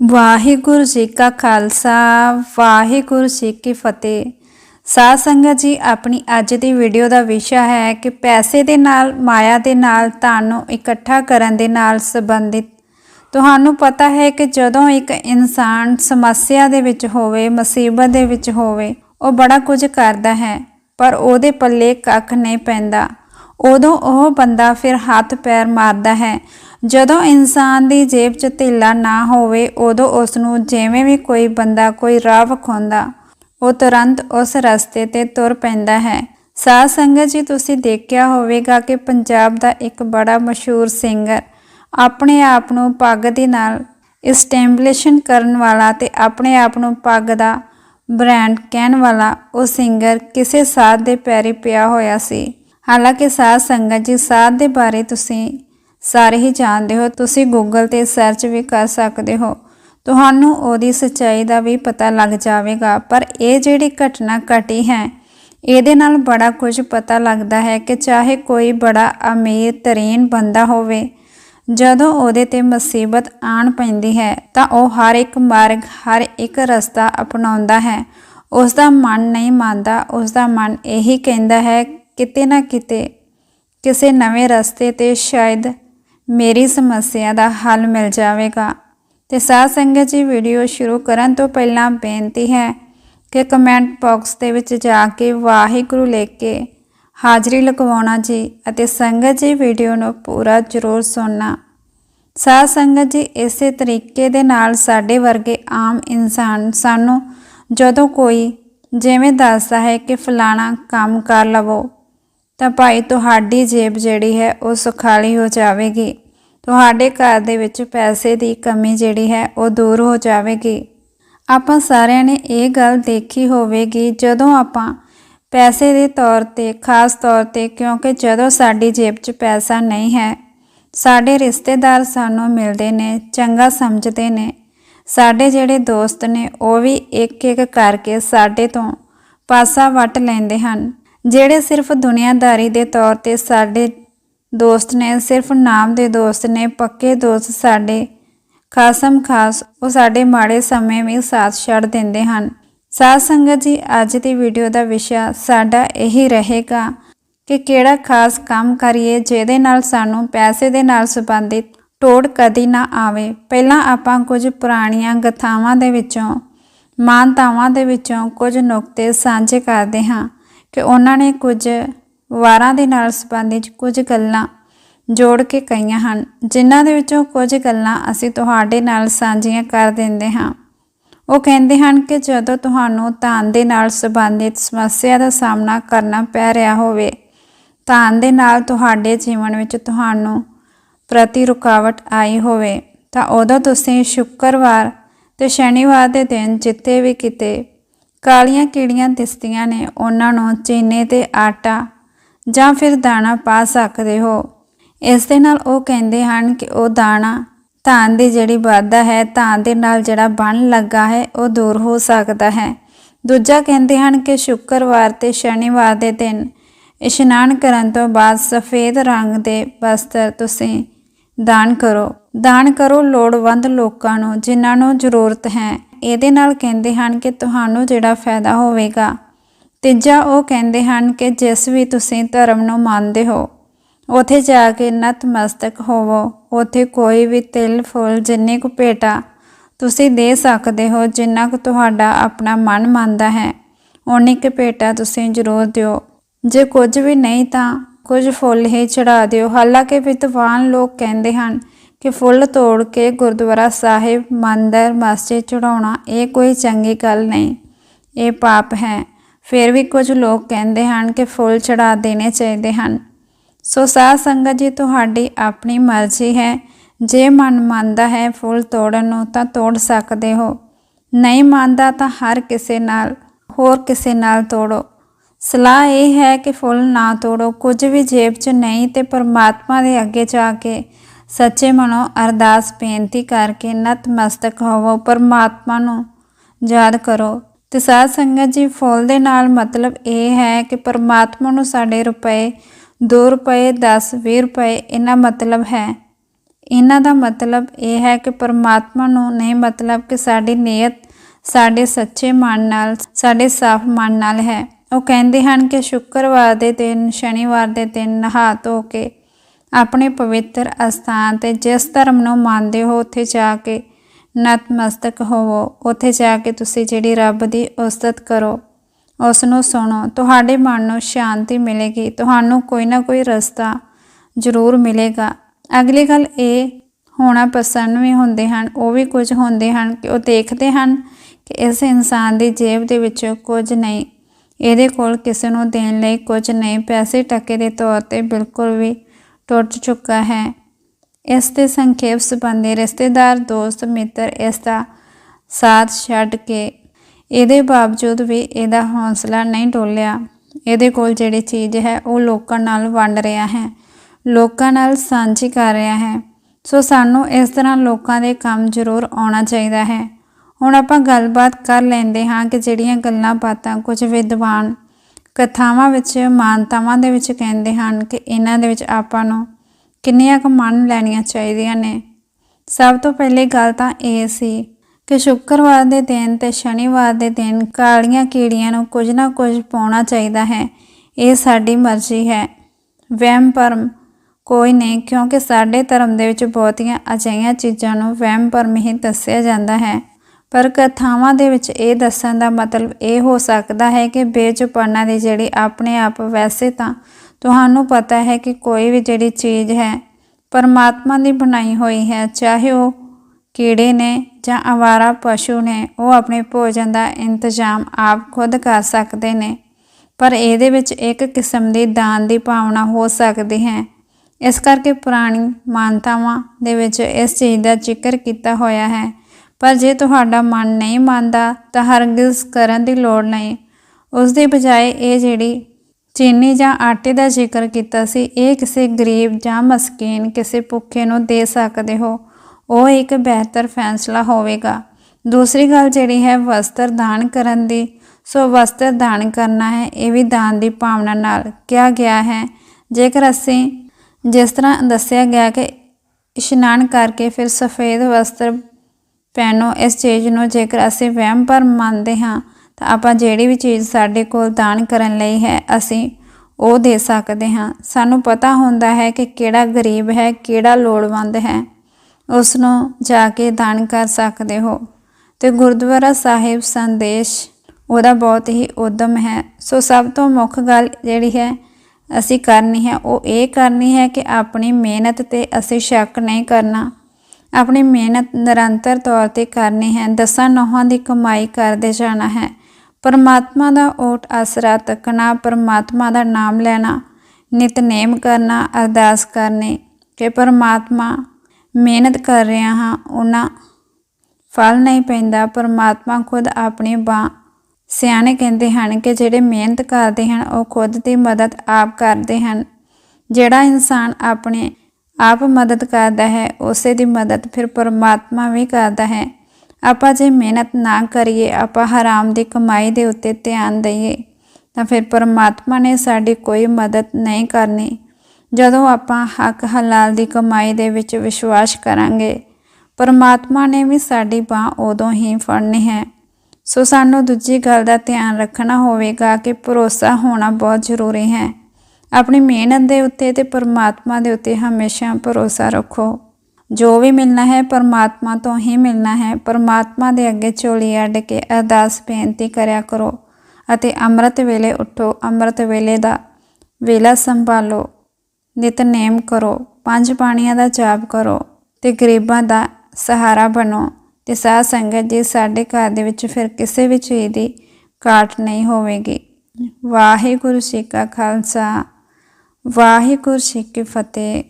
ਵਾਹਿਗੁਰੂ ਜੀ ਕਾ ਖਾਲਸਾ, ਵਾਹਿਗੁਰੂ ਜੀ ਕੀ ਫਤਿਹ। ਸਾਧ ਸੰਗਤ ਜੀ, ਆਪਣੀ ਅੱਜ ਦੀ ਵੀਡੀਓ ਦਾ ਵਿਸ਼ਾ ਹੈ ਕਿ ਪੈਸੇ ਦੇ ਨਾਲ, ਮਾਇਆ ਦੇ ਨਾਲ, ਧਨ ਨੂੰ ਇਕੱਠਾ ਕਰਨ ਦੇ ਨਾਲ ਸੰਬੰਧਿਤ। ਤੁਹਾਨੂੰ ਪਤਾ ਹੈ ਕਿ ਜਦੋਂ ਇੱਕ ਇਨਸਾਨ ਸਮੱਸਿਆ ਦੇ ਵਿੱਚ ਹੋਵੇ, ਮੁਸੀਬਤ ਦੇ ਵਿੱਚ ਹੋਵੇ, ਉਹ ਬੜਾ ਕੁਝ ਕਰਦਾ ਹੈ, ਪਰ ਉਹਦੇ ਪੱਲੇ ਕੱਖ ਨਹੀਂ ਪੈਂਦਾ। ਉਦੋਂ ਉਹ ਬੰਦਾ ਫਿਰ ਹੱਥ ਪੈਰ ਮਾਰਦਾ ਹੈ ਜਦੋਂ ਇਨਸਾਨ ਦੀ ਜੇਬ 'ਚ ਧੇਲਾ ਨਾ ਹੋਵੇ, ਉਦੋਂ ਉਸ ਨੂੰ ਜਿਵੇਂ ਵੀ ਕੋਈ ਬੰਦਾ ਕੋਈ ਰਾਹ ਵਿਖਾਉਂਦਾ, ਉਹ ਤੁਰੰਤ ਉਸ ਰਸਤੇ ਤੇ ਤੁਰ ਪੈਂਦਾ ਹੈ। ਸਾਧ ਸੰਗਤ ਜੀ, ਤੁਸੀਂ ਦੇਖਿਆ ਹੋਵੇਗਾ ਕਿ ਪੰਜਾਬ ਦਾ ਇੱਕ ਬੜਾ ਮਸ਼ਹੂਰ ਸਿੰਗਰ ਆਪਣੇ ਆਪ ਨੂੰ ਪੱਗ ਦੇ ਨਾਲ ਇਸਟੈਂਬਲਿਸ਼ਨ ਕਰਨ ਵਾਲਾ ਤੇ ਆਪਣੇ ਆਪ ਨੂੰ ਪੱਗ ਦਾ ਬ੍ਰਾਂਡ ਕਹਿਣ ਵਾਲਾ ਉਹ ਸਿੰਗਰ ਕਿਸੇ ਸਾਧ ਦੇ ਪੈਰੀ ਪਿਆ ਹੋਇਆ ਸੀ। ਹਾਲਾਂਕਿ ਸਾਧ ਸੰਗਤ ਜੀ, ਸਾਧ ਦੇ ਬਾਰੇ ਤੁਸੀਂ ਸਾਰੇ ਹੀ ਜਾਣਦੇ ਹੋ, ਤੁਸੀਂ ਗੂਗਲ ਤੇ ਸਰਚ ਵੀ ਕਰ ਸਕਦੇ ਹੋ। ਤੁਹਾਨੂੰ ਉਹਦੀ ਸੱਚਾਈ ਦਾ ਵੀ ਪਤਾ ਲੱਗ ਜਾਵੇਗਾ, ਪਰ ਇਹ ਜਿਹੜੀ ਘਟਨਾ ਘਟੀ ਹੈ, ਇਹਦੇ ਨਾਲ ਬੜਾ ਕੁਝ ਪਤਾ ਲੱਗਦਾ ਹੈ ਕਿ ਚਾਹੇ ਕੋਈ ਬੜਾ ਅਮੀਰ ਤਰੀਨ ਬੰਦਾ ਹੋਵੇ, ਜਦੋਂ ਉਹਦੇ ਤੇ ਮੁਸੀਬਤ ਆਣ ਪੈਂਦੀ ਹੈ, ਤਾਂ ਉਹ ਹਰ ਇੱਕ ਮਾਰਗ, ਹਰ ਇੱਕ ਰਸਤਾ ਅਪਣਾਉਂਦਾ ਹੈ। ਉਸ ਦਾ ਮਨ ਨਹੀਂ ਮੰਨਦਾ ਉਸ ਦਾ ਮਨ ਇਹੀ ਕਹਿੰਦਾ ਹੈ, ਕਿਤੇ ਨਾ ਕਿਤੇ ਕਿਸੇ ਨਵੇਂ ਰਸਤੇ ਤੇ ਸ਼ਾਇਦ ਮੇਰੀ ਸਮੱਸਿਆ ਦਾ ਹੱਲ ਮਿਲ ਜਾਵੇਗਾ। ਤੇ ਸਾਧ ਸੰਗਤ ਜੀ ਵੀਡੀਓ ਸ਼ੁਰੂ ਕਰਨ ਤੋਂ ਪਹਿਲਾਂ ਬੇਨਤੀ ਹੈ ਕਿ ਕਮੈਂਟ ਬਾਕਸ ਦੇ ਵਿੱਚ ਜਾ ਕੇ ਵਾਹਿਗੁਰੂ ਲਿਖ ਕੇ ਹਾਜ਼ਰੀ ਲਗਵਾਉਣਾ ਜੀ ਅਤੇ ਸੰਗਤ ਜੀ ਵੀਡੀਓ ਨੂੰ ਪੂਰਾ ਜ਼ਰੂਰ ਸੁਣਨਾ। ਸਾਧ ਸੰਗਤ ਜੀ, ਇਸੇ ਤਰੀਕੇ ਦੇ ਨਾਲ ਸਾਡੇ ਵਰਗੇ ਆਮ ਇਨਸਾਨ ਸਾਨੂੰ ਜਦੋਂ ਕੋਈ ਜਿਵੇਂ ਦੱਸਦਾ ਹੈ ਕਿ ਫਲਾਣਾ ਕੰਮ ਕਰ ਲਵੋ ਤਾਂ ਭਾਈ ਤੁਹਾਡੀ ਜੇਬ ਜਿਹੜੀ ਹੈ ਉਹ ਸੁਖਾਲੀ ਹੋ ਜਾਵੇਗੀ। ਤੁਹਾਡੇ ਘਰ ਦੇ ਵਿੱਚ ਪੈਸੇ ਦੀ ਕਮੀ ਜਿਹੜੀ ਹੈ ਉਹ ਦੂਰ ਹੋ ਜਾਵੇਗੀ। ਆਪਾਂ ਸਾਰਿਆਂ ਨੇ ਇਹ ਗੱਲ ਦੇਖੀ ਹੋਵੇਗੀ, ਜਦੋਂ ਆਪਾਂ ਪੈਸੇ ਦੇ ਤੌਰ ਤੇ, ਖਾਸ ਤੌਰ ਤੇ, ਕਿਉਂਕਿ ਜਦੋਂ ਸਾਡੀ ਜੇਬ 'ਚ ਪੈਸਾ ਨਹੀਂ ਹੈ, ਸਾਡੇ ਰਿਸ਼ਤੇਦਾਰ ਸਾਨੂੰ ਮਿਲਦੇ ਨੇ, ਚੰਗਾ ਸਮਝਦੇ ਨੇ। ਸਾਡੇ ਜਿਹੜੇ ਦੋਸਤ ਨੇ, ਉਹ ਵੀ ਇੱਕ ਇੱਕ ਕਰਕੇ ਸਾਡੇ ਤੋਂ ਪਾਸਾ ਵਟ ਲੈਂਦੇ ਹਨ। ਜਿਹੜੇ ਸਿਰਫ ਦੁਨੀਆਦਾਰੀ ਦੇ ਤੌਰ ਤੇ ਸਾਡੇ ਦੋਸਤ ਨੇ, ਸਿਰਫ ਨਾਮ ਦੇ ਦੋਸਤ ਨੇ, ਪੱਕੇ ਦੋਸਤ ਸਾਡੇ ਖਾਸਮ ਖਾਸ, ਉਹ ਸਾਡੇ ਮਾੜੇ ਸਮੇਂ ਵੀ ਸਾਥ ਛੱਡ ਦਿੰਦੇ ਹਨ। ਸਾਧ ਸੰਗਤ ਜੀ, ਅੱਜ ਦੀ ਵੀਡੀਓ ਦਾ ਵਿਸ਼ਾ ਸਾਡਾ ਇਹੀ ਰਹੇਗਾ ਕਿ ਕਿਹੜਾ ਖਾਸ ਕੰਮ ਕਰੀਏ ਜਿਹਦੇ ਨਾਲ ਸਾਨੂੰ ਪੈਸੇ ਦੇ ਨਾਲ ਸੰਬੰਧਿਤ ਟੋੜ ਕਦੀ ਨਾ ਆਵੇ। ਪਹਿਲਾਂ ਆਪਾਂ ਕੁਝ ਪੁਰਾਣੀਆਂ ਗਥਾਵਾਂ ਦੇ ਵਿੱਚੋਂ, ਮਾਨਤਾਵਾਂ ਦੇ ਵਿੱਚੋਂ ਕੁਝ ਨੁਕਤੇ ਸਾਂਝੇ ਕਰਦੇ ਹਾਂ। ਕਿ ਉਹਨਾਂ ਨੇ ਕੁਝ ਵਾਰਾਂ ਦੇ ਨਾਲ ਸੰਬੰਧਿਤ ਕੁਝ ਗੱਲਾਂ ਜੋੜ ਕੇ ਕਹੀਆਂ ਹਨ, ਜਿਨ੍ਹਾਂ ਦੇ ਵਿੱਚੋਂ ਕੁਝ ਗੱਲਾਂ ਅਸੀਂ ਤੁਹਾਡੇ ਨਾਲ ਸਾਂਝੀਆਂ ਕਰ ਦਿੰਦੇ ਹਾਂ। ਉਹ ਕਹਿੰਦੇ ਹਨ ਕਿ ਜਦੋਂ ਤੁਹਾਨੂੰ ਧਨ ਦੇ ਨਾਲ ਸੰਬੰਧਿਤ ਸਮੱਸਿਆ ਦਾ ਸਾਹਮਣਾ ਕਰਨਾ ਪੈ ਰਿਹਾ ਹੋਵੇ, ਧਨ ਦੇ ਨਾਲ ਤੁਹਾਡੇ ਜੀਵਨ ਵਿੱਚ ਤੁਹਾਨੂੰ ਪ੍ਰਤੀ ਰੁਕਾਵਟ ਆਈ ਹੋਵੇ, ਤਾਂ ਉਦੋਂ ਤੁਸੀਂ ਸ਼ੁੱਕਰਵਾਰ ਤੇ ਸ਼ਨੀਵਾਰ ਦੇ ਦਿਨ ਜਿੱਤੇ ਵੀ ਕਿਤੇ ਕਾਲੀਆਂ ਕੀੜੀਆਂ ਦਿਸਦੀਆਂ ਨੇ, ਉਹਨਾਂ ਨੂੰ ਚੀਨੇ ਤੇ ਆਟਾ ਜਾਂ ਫਿਰ ਦਾਣਾ ਪਾ ਸਕਦੇ ਹੋ। ਇਸ ਦੇ ਨਾਲ ਉਹ ਕਹਿੰਦੇ ਹਨ ਕਿ ਉਹ ਦਾਣਾ ਧਾਨ ਦੀ ਜਿਹੜੀ ਵਾਧਾ ਹੈ, ਧਾਨ ਦੇ ਨਾਲ ਜਿਹੜਾ ਬਣ ਲੱਗਾ ਹੈ, ਉਹ ਦੂਰ ਹੋ ਸਕਦਾ ਹੈ। ਦੂਜਾ ਕਹਿੰਦੇ ਹਨ ਕਿ ਸ਼ੁੱਕਰਵਾਰ ਤੇ ਸ਼ਨੀਵਾਰ ਦੇ ਦਿਨ ਇਸ਼ਨਾਨ ਕਰਨ ਤੋਂ ਬਾਅਦ ਸਫੇਦ ਰੰਗ ਦੇ ਵਸਤਰ ਤੁਸੀਂ ਦਾਨ ਕਰੋ। ਦਾਨ ਕਰੋ ਲੋੜਵੰਦ ਲੋਕਾਂ ਨੂੰ, ਜਿਨ੍ਹਾਂ ਨੂੰ ਜ਼ਰੂਰਤ ਹੈ। ਇਹਦੇ ਨਾਲ ਕਹਿੰਦੇ ਹਨ ਕਿ ਤੁਹਾਨੂੰ ਜਿਹੜਾ ਫਾਇਦਾ ਹੋਵੇਗਾ। ਤੀਜਾ, ਉਹ ਕਹਿੰਦੇ ਹਨ ਕਿ ਜਿਸ ਵੀ ਤੁਸੀਂ ਧਰਮ ਨੂੰ ਮੰਨਦੇ ਹੋ, ਉਥੇ ਜਾ ਕੇ ਨਤਮਸਤਕ ਹੋਵੋ। ਉਥੇ ਕੋਈ ਵੀ ਤਿਲ, ਫੁੱਲ, ਜਿੰਨੇ ਕੁ ਭੇਟਾ ਤੁਸੀਂ ਦੇ ਸਕਦੇ ਹੋ, ਜਿੰਨਾ ਕੁ ਤੁਹਾਡਾ ਆਪਣਾ ਮਨ ਮੰਨਦਾ ਹੈ, ਓਨੀ ਕੁ ਭੇਟਾ ਤੁਸੀਂ ਜ਼ਰੂਰ ਦਿਓ। ਜੇ ਕੁਝ ਵੀ ਨਹੀਂ ਤਾਂ ਕੁਝ ਫੁੱਲ ਹੀ ਚੜਾ ਦਿਓ। ਹਾਲਾਂਕਿ ਵਿਦਵਾਨ ਲੋਕ ਕਹਿੰਦੇ ਹਨ ਕਿ ਫੁੱਲ ਤੋੜ ਕੇ ਗੁਰਦੁਆਰਾ ਸਾਹਿਬ, ਮੰਦਰ, ਮਸਜਿਦ ਚੜਾਉਣਾ ਇਹ ਕੋਈ ਚੰਗੀ ਗੱਲ ਨਹੀਂ। ਇਹ ਪਾਪ ਹੈ। ਫਿਰ ਵੀ ਕੁਝ ਲੋਕ ਕਹਿੰਦੇ ਹਨ ਕਿ ਫੁੱਲ ਚੜਾ ਦੇਣੇ ਚਾਹੀਦੇ ਹਨ। ਸੋ ਸਾਧ ਸੰਗਤ ਜੀ, ਤੁਹਾਡੀ ਆਪਣੀ ਮਰਜ਼ੀ ਹੈ। ਜੇ ਮਨ ਮੰਨਦਾ ਹੈ ਫੁੱਲ ਤੋੜਨ ਨੂੰ, ਤਾਂ ਤੋੜ ਸਕਦੇ ਹੋ। ਨਹੀਂ ਮੰਨਦਾ, ਤਾਂ ਹਰ ਕਿਸੇ ਨਾਲ, ਹੋਰ ਕਿਸੇ ਨਾਲ ਤੋੜੋ। ਸਲਾਹ ਇਹ ਹੈ ਕਿ ਫੁੱਲ ਨਾ ਤੋੜੋ। ਕੁਝ ਵੀ ਜੇਬ 'ਚ ਨਹੀਂ ਤੇ ਪਰਮਾਤਮਾ ਦੇ ਅੱਗੇ ਜਾ ਕੇ ਸੱਚੇ ਮਨੋਂ ਅਰਦਾਸ ਬੇਨਤੀ ਕਰਕੇ ਨਤਮਸਤਕ ਹੋਵੋ, ਪਰਮਾਤਮਾ ਨੂੰ ਯਾਦ ਕਰੋ। ਤੇ ਸਾਧ ਸੰਗਤ ਜੀ, ਫੁੱਲ ਦੇ ਨਾਲ ਮਤਲਬ ਇਹ ਹੈ ਕਿ ਪਰਮਾਤਮਾ ਨੂੰ ਸਾਡੇ ਰੁਪਏ 2 ਰੁਪਏ 10 20 ਰੁਪਏ ਇਹਨਾਂ ਮਤਲਬ ਹੈ। ਇਹਨਾਂ ਦਾ ਮਤਲਬ ਇਹ ਹੈ ਕਿ ਪਰਮਾਤਮਾ ਨੂੰ ਨਹੀਂ ਮਤਲਬ ਕਿ ਸਾਡੀ ਨੀਅਤ ਸਾਡੇ ਸੱਚੇ ਮਨ ਨਾਲ, ਸਾਡੇ ਸਾਫ਼ ਮਨ ਨਾਲ ਹੈ। ਉਹ ਕਹਿੰਦੇ ਹਨ ਕਿ ਸ਼ੁੱਕਰਵਾਰ ਦੇ ਦਿਨ, ਸ਼ਨੀਵਾਰ ਦੇ ਦਿਨ ਨਹਾ ਧੋ ਕੇ ਆਪਣੇ ਪਵਿੱਤਰ ਅਸਥਾਨ ਤੇ ਜਿਸ ਧਰਮ ਨੂੰ ਮੰਨਦੇ ਹੋ, ਉੱਥੇ ਜਾ ਕੇ ਨਤਮਸਤਕ ਹੋਵੋ। ਉੱਥੇ ਜਾ ਕੇ ਤੁਸੀਂ ਜਿਹੜੀ ਰੱਬ ਦੀ ਉਸਤਤ ਕਰੋ ਉਸ ਨੂੰ ਸੁਣੋ। ਤੁਹਾਡੇ ਮਨ ਨੂੰ ਸ਼ਾਂਤੀ ਮਿਲੇਗੀ। ਤੁਹਾਨੂੰ ਕੋਈ ਨਾ ਕੋਈ ਰਸਤਾ ਜ਼ਰੂਰ ਮਿਲੇਗਾ। ਅਗਲੀ ਗੱਲ ਇਹ, ਹੋਣਾ ਪਸੰਦ ਵੀ ਹੁੰਦੇ ਹਨ, ਉਹ ਵੀ ਕੁਝ ਹੁੰਦੇ ਹਨ ਕਿ ਉਹ ਦੇਖਦੇ ਹਨ ਕਿ ਇਸ ਇਨਸਾਨ ਦੀ ਜੇਬ ਦੇ ਵਿੱਚ ਕੁਝ ਨਹੀਂ। ਇਹਦੇ ਕੋਲ ਕਿਸੇ ਨੂੰ ਦੇਣ ਲਈ ਕੁਝ ਨਹੀਂ। ਪੈਸੇ ਟੱਕੇ ਦੇ ਤੌਰ ਤੇ ਬਿਲਕੁਲ ਵੀ ਟੁੱਟ ਚੁੱਕਾ ਹੈ। ਇਸ ਦੇ ਸੰਖੇਪ ਸੰਬੰਧੀ ਰਿਸ਼ਤੇਦਾਰ, ਦੋਸਤ, ਮਿੱਤਰ ਇਸ ਦਾ ਸਾਥ ਛੱਡ ਕੇ ਇਹਦੇ ਬਾਵਜੂਦ ਵੀ ਇਹਦਾ ਹੌਸਲਾ ਨਹੀਂ ਡੋਲਿਆ। ਇਹਦੇ ਕੋਲ ਜਿਹੜੀ ਚੀਜ਼ ਹੈ, ਉਹ ਲੋਕਾਂ ਨਾਲ ਵੰਡ ਰਿਹਾ ਹੈ। ਲੋਕਾਂ ਨਾਲ ਸਾਂਝੀ ਕਰ ਰਿਹਾ ਹੈ। ਸੋ ਸਾਨੂੰ ਇਸ ਤਰ੍ਹਾਂ ਲੋਕਾਂ ਦੇ ਕੰਮ ਜ਼ਰੂਰ ਆਉਣਾ ਚਾਹੀਦਾ ਹੈ। ਹੁਣ ਆਪਾਂ ਗੱਲਬਾਤ ਕਰ ਲੈਂਦੇ ਹਾਂ ਕਿ ਜਿਹੜੀਆਂ ਗੱਲਾਂ ਬਾਤਾਂ ਕੁਝ ਵਿਦਵਾਨ ਕਥਾਵਾਂ ਵਿੱਚ, ਮਾਨਤਾਵਾਂ ਦੇ ਵਿੱਚ ਕਹਿੰਦੇ ਹਨ ਕਿ ਇਹਨਾਂ ਦੇ ਵਿੱਚ ਆਪਾਂ ਨੂੰ ਕਿੰਨੀਆਂ ਕੁ ਮੰਨ ਲੈਣੀਆਂ ਚਾਹੀਦੀਆਂ ਨੇ। ਸਭ ਤੋਂ ਪਹਿਲੀ ਗੱਲ ਤਾਂ ਇਹ ਸੀ ਕਿ ਸ਼ੁੱਕਰਵਾਰ ਦੇ ਦਿਨ ਤੇ ਸ਼ਨੀਵਾਰ ਦੇ ਦਿਨ ਕਾਲੀਆਂ ਕੀੜੀਆਂ ਨੂੰ ਕੁਝ ਨਾ ਕੁਝ ਪਾਉਣਾ ਚਾਹੀਦਾ ਹੈ। ਇਹ ਸਾਡੀ ਮਰਜ਼ੀ ਹੈ। ਵਹਿਮ ਭਰਮ ਕੋਈ ਨਹੀਂ, ਕਿਉਂਕਿ ਸਾਡੇ ਧਰਮ ਦੇ ਵਿੱਚ ਬਹੁਤੀਆਂ ਅਜਿਹੀਆਂ ਚੀਜ਼ਾਂ ਨੂੰ ਵਹਿਮ ਭਰਮ ਹੀ ਦੱਸਿਆ ਜਾਂਦਾ ਹੈ। ਪਰ ਕਥਾਵਾਂ ਦੇ ਵਿੱਚ ਇਹ ਦੱਸਣ ਦਾ ਮਤਲਬ ਇਹ ਹੋ ਸਕਦਾ ਹੈ ਕਿ ਬੇਚੁਪਾਨਾ ਦੀ ਜਿਹੜੀ ਆਪਣੇ ਆਪ ਵੈਸੇ ਤਾਂ ਤੁਹਾਨੂੰ ਪਤਾ ਹੈ ਕਿ ਕੋਈ ਵੀ ਜਿਹੜੀ ਚੀਜ਼ ਹੈ ਪਰਮਾਤਮਾ ਦੀ ਬਣਾਈ ਹੋਈ ਹੈ, ਚਾਹੇ ਉਹ ਕੀੜੇ ਨੇ ਜਾਂ ਆਵਾਰਾ ਪਸ਼ੂ ਨੇ, ਉਹ ਆਪਣੇ ਭੋਜਨ ਦਾ ਇੰਤਜ਼ਾਮ ਆਪ ਖੁਦ ਕਰ ਸਕਦੇ ਨੇ। ਪਰ ਇਹਦੇ ਵਿੱਚ ਇੱਕ ਕਿਸਮ ਦੀ ਦਾਨ ਦੀ ਭਾਵਨਾ ਹੋ ਸਕਦੀ ਹੈ। ਇਸ ਕਰਕੇ ਪੁਰਾਣੀ ਮਾਨਤਾਵਾਂ ਦੇ ਵਿੱਚ ਇਸ ਚੀਜ਼ ਦਾ ਜ਼ਿਕਰ ਕੀਤਾ ਹੋਇਆ ਹੈ ਪਰ ਜੇ ਤੁਹਾਡਾ ਮਨ ਨਹੀਂ ਮੰਨਦਾ ਤਾਂ ਹਰਗਿਜ਼ ਕਰਨ ਦੀ ਲੋੜ ਨਹੀਂ। ਉਸ ਦੀ ਬਜਾਏ ਇਹ ਜਿਹੜੀ ਚੀਨੀ ਜਾਂ ਆਟੇ ਦਾ ਜ਼ਿਕਰ ਕੀਤਾ ਸੀ, ਇਹ ਕਿਸੇ ਗਰੀਬ ਜਾਂ ਮਸਕੀਨ ਕਿਸੇ ਭੁੱਖੇ ਨੂੰ ਦੇ ਸਕਦੇ ਹੋ। ਉਹ ਇੱਕ ਬਿਹਤਰ ਫੈਸਲਾ ਹੋਵੇਗਾ। ਦੂਸਰੀ ਗੱਲ ਜਿਹੜੀ ਹੈ ਵਸਤਰ ਦਾਨ ਕਰਨ ਦੀ। ਸੋ ਵਸਤਰ ਦਾਨ ਕਰਨਾ ਹੈ, ਇਹ ਵੀ ਦਾਨ ਦੀ ਭਾਵਨਾ ਨਾਲ ਕਿਹਾ ਗਿਆ ਹੈ। ਜੇਕਰ ਅਸੀਂ ਜਿਸ ਤਰ੍ਹਾਂ ਦੱਸਿਆ ਗਿਆ ਕਿ ਇਸ਼ਨਾਨ ਕਰਕੇ ਫਿਰ ਸਫੇਦ ਵਸਤਰ ਪਹਿਨੋ ਇਸ ਚੀਜ਼ ਨੂੰ ਜੇਕਰ ਅਸੀਂ ਵਹਿਮ ਭਰਮ ਮੰਨਦੇ ਹਾਂ, ਤਾਂ ਆਪਾਂ ਜਿਹੜੀ ਵੀ ਚੀਜ਼ ਸਾਡੇ ਕੋਲ ਦਾਨ ਕਰਨ ਲਈ ਹੈ, ਅਸੀਂ ਉਹ ਦੇ ਸਕਦੇ ਹਾਂ। ਸਾਨੂੰ ਪਤਾ ਹੁੰਦਾ ਹੈ ਕਿ ਕਿਹੜਾ ਗਰੀਬ ਹੈ, ਕਿਹੜਾ ਲੋੜਵੰਦ ਹੈ। ਉਸ ਨੂੰ ਜਾ ਕੇ ਦਾਨ ਕਰ ਸਕਦੇ ਹੋ। ਤੇ ਗੁਰਦੁਆਰਾ ਸਾਹਿਬ ਸੰਦੇਸ਼ ਉਹਦਾ ਬਹੁਤ ਹੀ ਉਦਮ ਹੈ। ਸੋ ਸਭ ਤੋਂ ਮੁੱਖ ਗੱਲ ਜਿਹੜੀ ਹੈ, ਅਸੀਂ ਕਰਨੀ ਹੈ, ਉਹ ਇਹ ਕਰਨੀ ਹੈ ਕਿ ਆਪਣੀ ਮਿਹਨਤ ਤੇ ਅਸੀਂ ਸ਼ੱਕ ਨਹੀਂ ਕਰਨਾ। ਆਪਣੀ ਮਿਹਨਤ ਨਿਰੰਤਰ ਤੌਰ ਤੇ ਕਰਨੀ ਹੈ। ਦਸਾਂ ਨੌਹਾਂ ਦੀ ਕਮਾਈ ਕਰਦੇ ਜਾਣਾ ਹੈ। ਪਰਮਾਤਮਾ ਦਾ ਓਟ ਆਸਰਾ ਤੱਕਣਾ, ਪਰਮਾਤਮਾ ਦਾ ਨਾਮ ਲੈਣਾ, ਨਿਤਨੇਮ ਕਰਨਾ, ਅਰਦਾਸ ਕਰਨੀ। ਕਿ ਪਰਮਾਤਮਾ ਮਿਹਨਤ ਕਰ ਰਿਹਾ ਹਾਂ ਉਹਨਾਂ ਫਲ ਨਹੀਂ ਪੈਂਦਾ। ਪਰਮਾਤਮਾ ਖੁਦ ਆਪਣੀ ਬਾਹ ਸਿਆਣੇ ਕਹਿੰਦੇ ਹਨ ਕਿ ਜਿਹੜੇ ਮਿਹਨਤ ਕਰਦੇ ਹਨ, ਉਹ ਖੁਦ ਦੀ ਮਦਦ ਆਪ ਕਰਦੇ ਹਨ। ਜਿਹੜਾ ਇਨਸਾਨ ਆਪਣੇ ਆਪ ਮਦਦ ਕਰਦਾ ਹੈ, ਉਸੇ ਦੀ ਮਦਦ ਫਿਰ ਪਰਮਾਤਮਾ ਵੀ ਕਰਦਾ ਹੈ। ਆਪਾਂ ਜੇ ਮਿਹਨਤ ਨਾ ਕਰੀਏ, ਆਪਾਂ ਹਰਾਮ ਦੀ ਕਮਾਈ ਦੇ ਉੱਤੇ ਧਿਆਨ ਦਈਏ, ਤਾਂ ਫਿਰ ਪਰਮਾਤਮਾ ਨੇ ਸਾਡੀ ਕੋਈ ਮਦਦ ਨਹੀਂ ਕਰਨੀ। ਜਦੋਂ ਆਪਾਂ ਹੱਕ ਹਲਾਲ ਦੀ ਕਮਾਈ ਦੇ ਵਿੱਚ ਵਿਸ਼ਵਾਸ ਕਰਾਂਗੇ, ਪਰਮਾਤਮਾ ਨੇ ਵੀ ਸਾਡੀ ਬਾਹ ਉਦੋਂ ਹੀ ਫੜਨੀ ਹੈ। ਸੋ ਸਾਨੂੰ ਦੂਜੀ ਗੱਲ ਦਾ ਧਿਆਨ ਰੱਖਣਾ ਹੋਵੇਗਾ ਕਿ ਭਰੋਸਾ ਹੋਣਾ ਬਹੁਤ ਜ਼ਰੂਰੀ ਹੈ। ਆਪਣੀ ਮਿਹਨਤ ਦੇ ਉੱਤੇ ਤੇ ਪਰਮਾਤਮਾ ਦੇ ਉੱਤੇ ਹਮੇਸ਼ਾ ਭਰੋਸਾ ਰੱਖੋ। ਜੋ ਵੀ ਮਿਲਣਾ ਹੈ ਪਰਮਾਤਮਾ ਤੋਂ ਹੀ ਮਿਲਣਾ ਹੈ। ਪਰਮਾਤਮਾ ਦੇ ਅੱਗੇ ਝੋਲੀ ਅੱਡ ਕੇ ਅਰਦਾਸ ਬੇਨਤੀ ਕਰਿਆ ਕਰੋ ਅਤੇ ਅੰਮ੍ਰਿਤ ਵੇਲੇ ਉਠੋ। ਅੰਮ੍ਰਿਤ ਵੇਲੇ ਦਾ ਵੇਲਾ ਸੰਭਾਲੋ। ਨਿਤਨੇਮ ਕਰੋ। ਪੰਜ ਪਾਣੀਆਂ ਦਾ ਜਾਪ ਕਰੋ ਤੇ ਗਰੀਬਾਂ ਦਾ ਸਹਾਰਾ ਬਣੋ ਤੇ ਸਾਧ ਸੰਗਤ ਜੀ, ਸਾਡੇ ਘਰ ਦੇ ਵਿੱਚ ਫਿਰ ਕਿਸੇ ਵੀ ਚੀਜ਼ ਦੀ ਘਾਟ ਨਹੀਂ ਹੋਵੇਗੀ। ਵਾਹਿਗੁਰੂ ਜੀ ਕਾ ਖਾਲਸਾ। ਵਾਹਿਗੁਰੂ ਜੀ ਕੀ ਫਤਿਹ